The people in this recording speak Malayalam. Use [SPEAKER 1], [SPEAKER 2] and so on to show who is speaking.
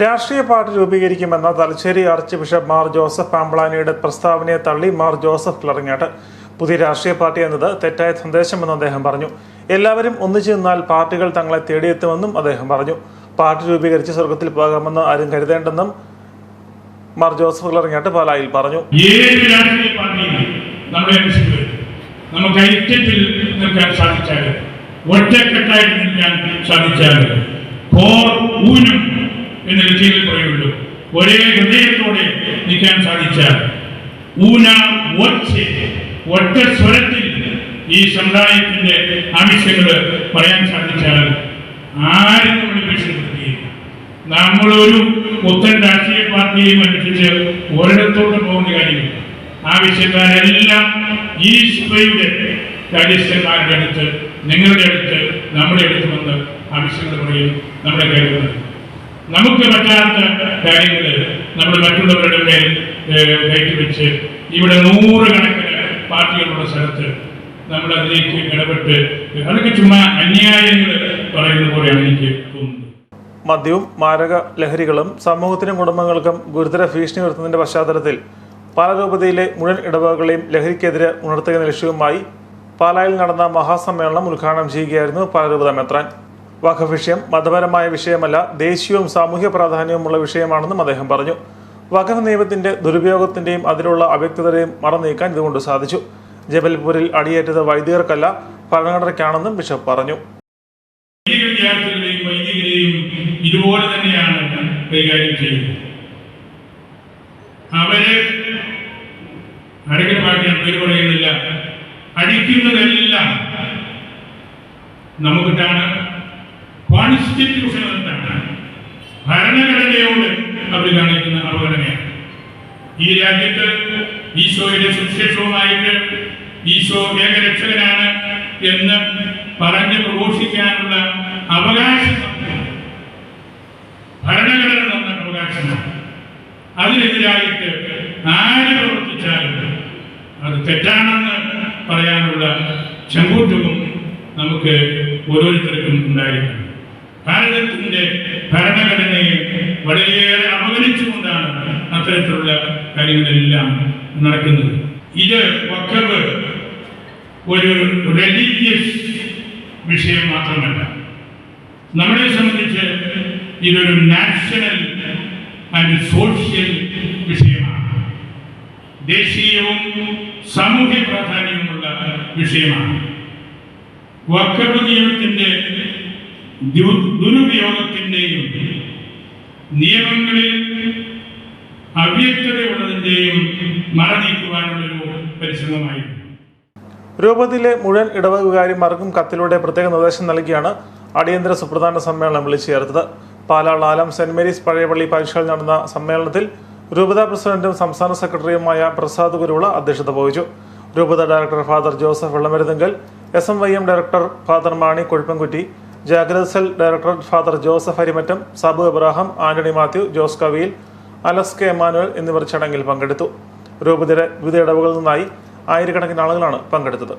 [SPEAKER 1] രാഷ്ട്രീയ പാർട്ടി രൂപീകരിക്കുമെന്ന Thalassery archbishop Mar Joseph പാമ്പളാനിയുടെ പ്രസ്താവനയെ തള്ളി മാർ ജോസഫ് കിളറങ്ങാട്ട് പുതിയ രാഷ്ട്രീയ പാർട്ടി എന്നത് തെറ്റായ സന്ദേശമെന്ന് അദ്ദേഹം പറഞ്ഞു. എല്ലാവരും ഒന്നിച്ചു നിന്നാൽ പാർട്ടികൾ തങ്ങളെ തേടിയെത്തുമെന്നും അദ്ദേഹം പറഞ്ഞു. പാർട്ടി രൂപീകരിച്ച് സ്വർഗത്തിൽ പോകാമെന്ന് ആരും കരുതേണ്ടെന്നും മാർ ജോസഫ് കിളറങ്ങാട്ട് പാലായിൽ പറഞ്ഞു.
[SPEAKER 2] നമുക്ക് ഐക്യത്തിൽ നിൽക്കാൻ ഊനം എന്ന് ലക്ഷ്യങ്ങൾ പറയുള്ളൂ ഒരേ ഹൃദയത്തോടെ നിൽക്കാൻ സാധിച്ചാൽ ഊന ഒച്ച ഒറ്റ സ്വരത്തിൽ ഈ സമുദായത്തിന്റെ ആവശ്യങ്ങൾ പറയാൻ സാധിച്ചാൽ ആരും ഭീഷണിപ്പെടുത്തിയില്ല നമ്മളൊരു പുത്തൻ രാഷ്ട്രീയ പാർട്ടിയെയും അനുസരിച്ച് ഒരിടത്തോട്ട് പോകുന്ന കാര്യമില്ല. ആവശ്യക്കാരെല്ലാം ഈ സഭയുടെ കാര്യസ്ഥന്മാരുടെ അടുത്ത് നിങ്ങളുടെ അടുത്ത് നമ്മുടെ അടുത്ത് വന്ന് ആവശ്യങ്ങൾ പറയും നമ്മുടെ കാര്യങ്ങൾ നമുക്ക് പറ്റാത്ത കാര്യങ്ങൾ നമ്മൾ മറ്റുള്ളവരുടെ മേൽ കയറ്റിവെച്ച് കയറ്റി വെച്ച് ഇവിടെ നൂറുകണക്കിന് പാർട്ടികളുള്ള സ്ഥലത്ത് നമ്മൾ അതിലേക്ക് ഇടപെട്ട് അതൊക്കെ ചുമ്മാ അന്യായങ്ങൾ പറയുന്ന പോലെയാണ് എനിക്ക് തോന്നുന്നത്.
[SPEAKER 1] മദ്യവും മാരക ലഹരികളും സമൂഹത്തിനും കുടുംബങ്ങൾക്കും ഗുരുതര ഭീഷണി ഉയർത്തുന്നതിന്റെ പശ്ചാത്തലത്തിൽ പാലരൂപതയിലെ മുഴുവൻ ഇടവകകളെയും ലഹരിക്കെതിരെ ഉണർത്തുക എന്ന ലക്ഷ്യവുമായി പാലായിൽ നടന്ന മഹാസമ്മേളനം ഉദ്ഘാടനം ചെയ്യുകയായിരുന്നു പാലരൂപത മെത്രാൻ. വഖഫ് വിഷയം മതപരമായ വിഷയമല്ല ദേശീയവും സാമൂഹ്യ പ്രാധാന്യവുമുള്ള വിഷയമാണെന്നും അദ്ദേഹം പറഞ്ഞു. വഖഫ് നിയമത്തിന്റെ ദുരുപയോഗത്തിന്റെയും അതിലുള്ള അവ്യക്തതയും മറന്നീക്കാൻ ഇതുകൊണ്ട് സാധിച്ചു. ജബൽപൂരിൽ അടിയേറ്റത് വൈദികർക്കല്ല ഭരണഘടനയ്ക്കാണെന്നും ബിഷപ്പ് പറഞ്ഞു.
[SPEAKER 2] ഇതുപോലെ തന്നെയാണ് കൈകാര്യം ചെയ്യുന്നത്. അവർ ആരെങ്കിലും പാർട്ടി പറയുന്നില്ല. അടിക്കുന്നതെല്ലാം നമുക്കിട്ടാണ് കോൺസ്റ്റിറ്റ്യൂഷൻ എന്താണ് ഭരണഘടനയോട് അവർ കാണിക്കുന്ന അവഗണനയാണ്. ഈ രാജ്യത്ത് ഈശോയുടെ സുവിശേഷവുമായിട്ട് ഈശോ ഏകരക്ഷകനാണ് എന്ന് പറഞ്ഞ് പ്രഘോഷിക്കാനുള്ള അവകാശം ഭരണഘടന തന്ന അവകാശമാണ്. അതിനെതിരായിട്ട് ആര് പ്രവർത്തിച്ചാലും അത് തെറ്റാണെന്ന് പറയാനുള്ള ചങ്കൂറ്റവും നമുക്ക് ഓരോരുത്തർക്കും ഉണ്ടായിരിക്കണം. ഭാരതത്തിന്റെ ഭരണഘടനയെ വളരെയേറെ അപകരിച്ചുകൊണ്ടാണ് അത്തരത്തിലുള്ള കാര്യങ്ങളെല്ലാം നടക്കുന്നത്. ഇത് വക്കവ് ഒരു റിലീജിയസ് വിഷയം മാത്രമല്ല. നമ്മളെ സംബന്ധിച്ച് ഇതൊരു നാഷണൽ ആൻഡ് സോഷ്യൽ വിഷയമാണ്. ദേശീയവും സാമൂഹ്യ പ്രാധാന്യവുമുള്ള വിഷയമാണ്. വക്കവ് നിയമത്തിന്റെ ദുരുപയോഗത്തിന്റെയും നിയമങ്ങളിൽ അവ്യക്തതയുള്ളതിന്റെയും മറനീക്കുവാനുള്ളൊരു പരിശ്രമമായിരുന്നു.
[SPEAKER 1] രൂപതയിലെ മുഴുവൻ ഇടവകുകാരിമാർക്കും കത്തിലൂടെ പ്രത്യേക നിർദ്ദേശം നൽകിയാണ് അടിയന്തര സുപ്രധാന സമ്മേളനം വിളിച്ചു ചേർത്തത്. പാലാ ലാലം സെന്റ് മേരീസ് പഴയപള്ളി പരീക്ഷയിൽ നടന്ന സമ്മേളനത്തിൽ രൂപത പ്രസിഡന്റും സംസ്ഥാന സെക്രട്ടറിയുമായ പ്രസാദ് കുരുവിള അധ്യക്ഷത വഹിച്ചു. രൂപത director father Joseph Vellamaruthunkal S M Y M director father Mani Kozhuppankutty Jagratha cell director father Joseph Arimattam Sabu Abraham Antony Mathew Jose Kaviyil അലസ് K Emmanuel എന്നിവർ ചടങ്ങിൽ പങ്കെടുത്തു. രൂപതയുടെ വിവിധ ഇടവുകളിൽ നിന്നായി ആയിരക്കണക്കിന് ആളുകളാണ് പങ്കെടുത്തത്.